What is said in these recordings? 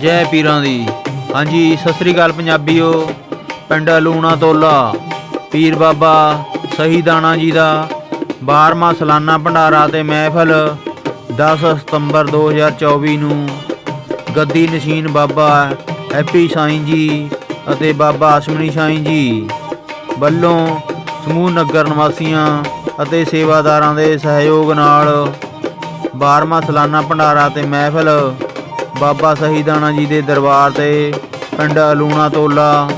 ਜੈ ਪੀਰਾਂ ਦੀ। ਹਾਂਜੀ, ਸਤਿ ਸ੍ਰੀ ਅਕਾਲ ਪੰਜਾਬੀਓ। ਪਿੰਡ ਲੂਣਾ ਤੋਲਾ, ਪੀਰ ਬਾਬਾ ਸਹੀਦਾਣਾ ਜੀ ਦਾ 12ਵਾਂ ਸਾਲਾਨਾ ਭੰਡਾਰਾ ਤੇ ਮਹਿਫਲ 10 ਸਤੰਬਰ 2024 ਨੂੰ। ਗੱਦੀ ਨਸ਼ੀਨ ਬਾਬਾ ਹੈਪੀ ਸਾਈਂ ਜੀ ਅਤੇ ਬਾਬਾ ਅਸ਼ਮਨੀ ਸਾਈਂ ਜੀ ਵੱਲੋਂ ਸਮੂਹ ਨਗਰ ਨਿਵਾਸੀਆਂ ਅਤੇ ਸੇਵਾਦਾਰਾਂ ਦੇ ਸਹਿਯੋਗ ਨਾਲ 12ਵਾਂ ਸਾਲਾਨਾ ਭੰਡਾਰਾ ਤੇ ਮਹਿਫਲ ਬਾਬਾ ਸ਼ਹੀਦਾਨਾ ਜੀ ਦੇ ਦਰਬਾਰ ਤੇ ਪਿੰਡ ਅਲੂਣਾ ਤੋਲਾ,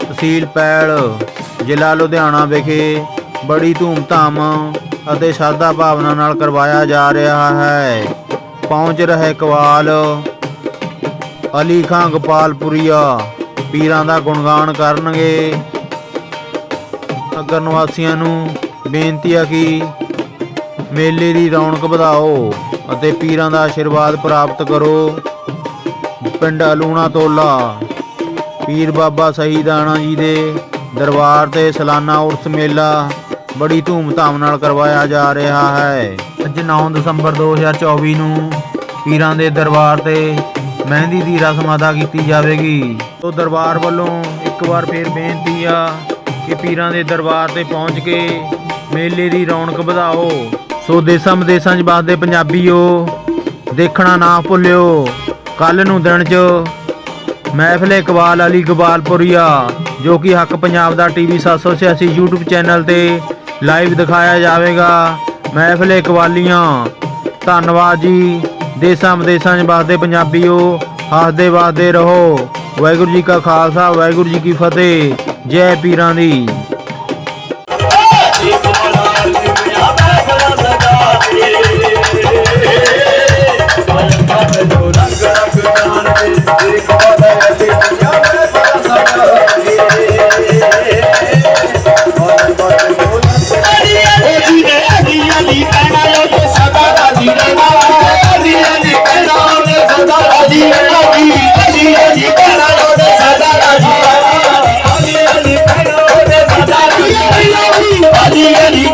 ਤਹਿਸੀਲ ਪੈਲ, ਜ਼ਿਲ੍ਹਾ ਲੁਧਿਆਣਾ ਵਿਖੇ ਬੜੀ ਧੂਮਧਾਮ ਅਤੇ ਸ਼ਰਧਾ ਭਾਵਨਾ ਨਾਲ ਕਰਵਾਇਆ ਜਾ ਰਿਹਾ ਹੈ। ਪਹੁੰਚ ਰਹੇ ਕਵਾਲ, ਅਲੀ ਖਾਂ ਗੋਪਾਲਪੁਰੀਆ, ਪੀਰਾਂ ਦਾ ਗੁਣਗਾਨ ਕਰਨਗੇ। ਨਗਰ ਨਿਵਾਸੀਆਂ ਨੂੰ ਬੇਨਤੀ ਆ ਕਿ ਮੇਲੇ ਦੀ ਰੌਣਕ ਵਧਾਓ ਅਤੇ ਪੀਰਾਂ ਦਾ ਆਸ਼ੀਰਵਾਦ ਪ੍ਰਾਪਤ ਕਰੋ। ਪਿੰਡ ਅਲੂਣਾ ਤੋਲਾ। ਪੀਰ ਬਾਬਾ ਸਹੀਦਾਣਾ ਜੀ ਦੇ ਦਰਬਾਰ ਤੇ ਸਾਲਾਨਾ ਉਰਸ ਮੇਲਾ ਬੜੀ ਧੂਮਧਾਮ ਨਾਲ ਕਰਵਾਇਆ ਜਾ ਰਿਹਾ ਹੈ। ਅੱਜ 9 ਦਸੰਬਰ 2024 ਨੂੰ ਪੀਰਾਂ ਦੇ ਦਰਬਾਰ ਤੇ ਮਹਿੰਦੀ ਦੀ ਰਸਮ ਅਦਾ ਕੀਤੀ ਜਾਵੇਗੀ। ਤੋਂ ਦਰਬਾਰ ਵੱਲੋਂ ਇੱਕ ਵਾਰ ਫੇਰ ਬੇਨਤੀ ਆ ਕਿ ਪੀਰਾਂ ਦੇ ਦਰਬਾਰ ਤੇ ਪਹੁੰਚ ਕੇ ਮੇਲੇ ਦੀ ਰੌਣਕ ਵਧਾਓ। ਸੋ ਦੇਸਾਂ ਵਿਦੇਸਾਂ 'ਚ ਵੱਸਦੇ ਪੰਜਾਬੀਓ, ਦੇਖਣਾ ਨਾ ਭੁੱਲਿਓ। ਕੱਲ ਨੂੰ ਦਿਨ 'ਚ ਮਹਿਫਲ ਇਕਬਾਲ ਅਲੀ ਗੋਪਾਲਪੁਰੀਆ, ਜੋ ਕਿ ਹੱਕ ਪੰਜਾਬ ਦਾ ਟੀਵੀ 786 YouTube ਚੈਨਲ ਤੇ ਲਾਈਵ ਦਿਖਾਇਆ ਜਾਵੇਗਾ। ਮਹਿਫਲ ਇਕਬਾਲੀਆਂ, ਧੰਨਵਾਦ ਜੀ। ਦੇਸਾਂ ਵਿਦੇਸਾਂ 'ਚ ਵੱਸਦੇ ਪੰਜਾਬੀਓ, ਹੱਸਦੇ ਵਸਦੇ ਰਹੋ। ਵਾਹਿਗੁਰੂ ਜੀ ਕਾ ਖਾਲਸਾ, ਵਾਹਿਗੁਰੂ ਜੀ ਕੀ ਫਤਿਹ। ਜੈ ਪੀਰਾਂ ਦੀ। அதிகரி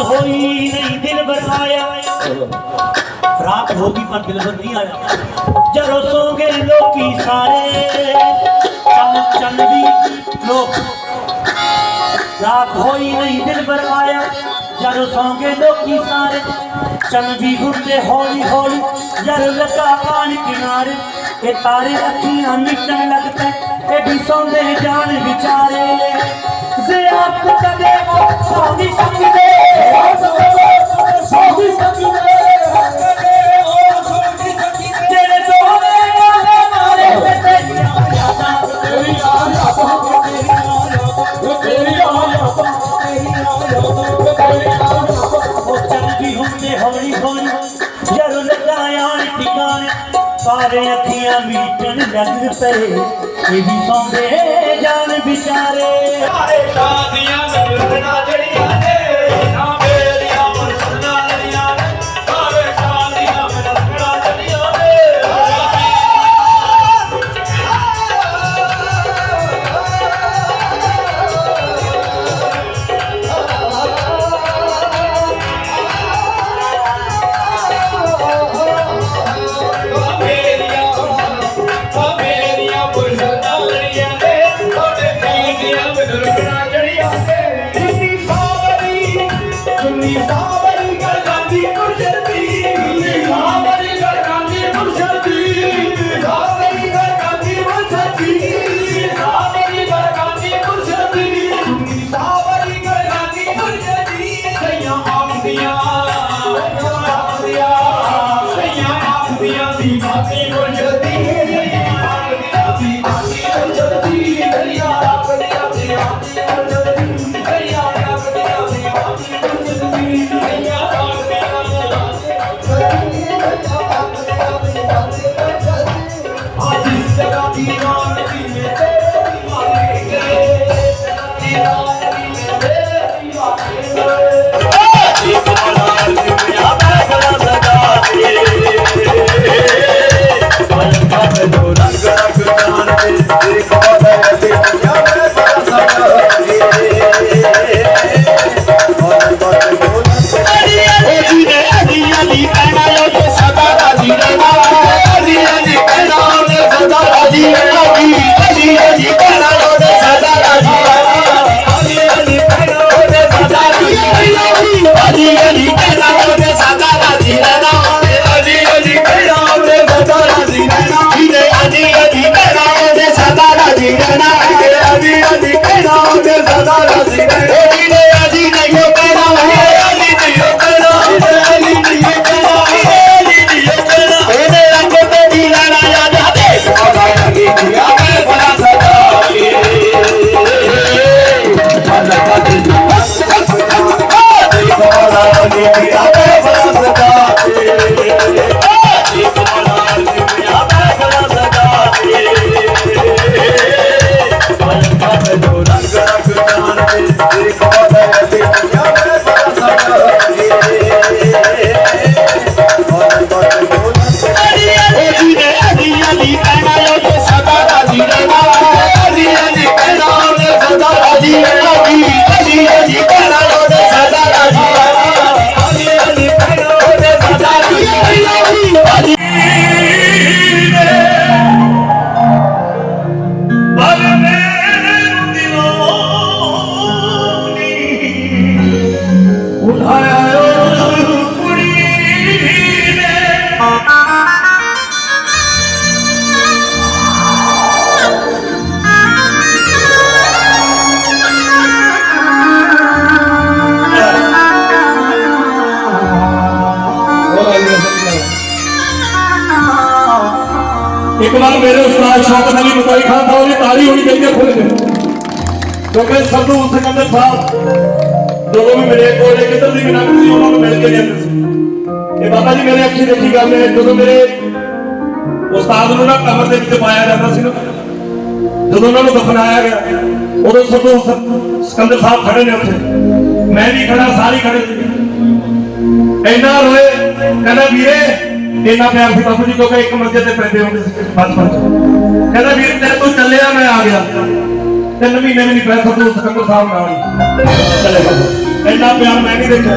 होई नहीं दिल भर आया रात होगी पर दिल भर नहीं आया। जरो सो गए लोकी सारे। चल लोग। रात होई नहीं दिल भर आया जरो सो गए लोकी सारे। चल भी घुटते हौली हौली। जर लगा पानी किनारे। ये तारे अखियाँ मिटने लगते। ये भी सौंदे जान बिचारे जे आप कदे वो सौंदी सकते सारे अखियाँ मीटन लग पे ये जान बिचारे ਪਰ ਇੱਕ ਵਾਰ ਮੇਰੇ ਉਸਤਾਦ ਸ਼ੌਕਤ ਅਲੀ ਮਤਾਈ ਖਾਨ ਸਾਹਿਬ ਦੀ ਤਾਰੀ ਹੋਣੀ ਚਾਹੀਦੀ ਹੈ ਖੁੱਲ੍ਹ ਕੇ। ਕਿਉਂਕਿ ਸੰਧੂ ਸਿਕੰਦਰ ਸਾਹਿਬ ਜਦੋਂ ਵੀ ਮੇਰੇ ਕੋਲੇ ਕਿਤੇ ਦੀ ਬਿਨਾਂ ਸੀ ਉਹਨਾਂ ਨੂੰ ਮਿਲ ਕੇ ਜਾਂਦੇ ਸੀ ਇਹ ਬਾਬਾ ਜੀ ਮੇਰੇ ਅੱਖੀ ਦੇਖੀ ਗੱਲ ਹੈ, ਜਦੋਂ ਮੇਰੇ ਉਸਤਾਦ ਨੂੰ ਨਾ ਕਬਰ ਦੇ ਵਿੱਚ ਪਾਇਆ ਜਾਂਦਾ ਸੀ ਨਾ, ਜਦੋਂ ਉਹਨਾਂ ਨੂੰ ਦਫਨਾਇਆ ਗਿਆ, ਉਦੋਂ ਸੰਧੂ ਸ- ਸਿਕੰਦਰ ਸਾਹਿਬ ਖੜੇ ਨੇ ਉੱਥੇ। ਮੈਂ ਵੀ ਖੜਾ, ਸਾਰੇ ਖੜੇ ਇੰਨਾ ਰੋਏ, ਕਹਿੰਦਾ ਵੀਰੇ ਇੰਨਾ ਪਿਆਰ ਸੀ ਬਾਪੂ ਜੀ ਕਿਉਂਕਿ ਇੱਕ ਮੰਜੇ ਤੇ ਪੈਂਦੇ ਹੁੰਦੇ ਸੀ ਬਚਪਨ ਚ ਕਹਿੰਦਾ ਵੀਰ, ਤੇਰੇ ਤੋਂ ਚੱਲਿਆ ਮੈਂ ਆ ਗਿਆ। ਤਿੰਨ ਮਹੀਨੇ ਵੀ ਨਹੀਂ ਪੈ ਸਕਦਾ ਸਿਕੰਦਰ ਸਾਹਿਬ ਨਾਲ ਹੀ ਚਲੇ ਇੰਨਾ ਪਿਆਰ ਮੈਂ ਨਹੀਂ ਦੇਖਿਆ।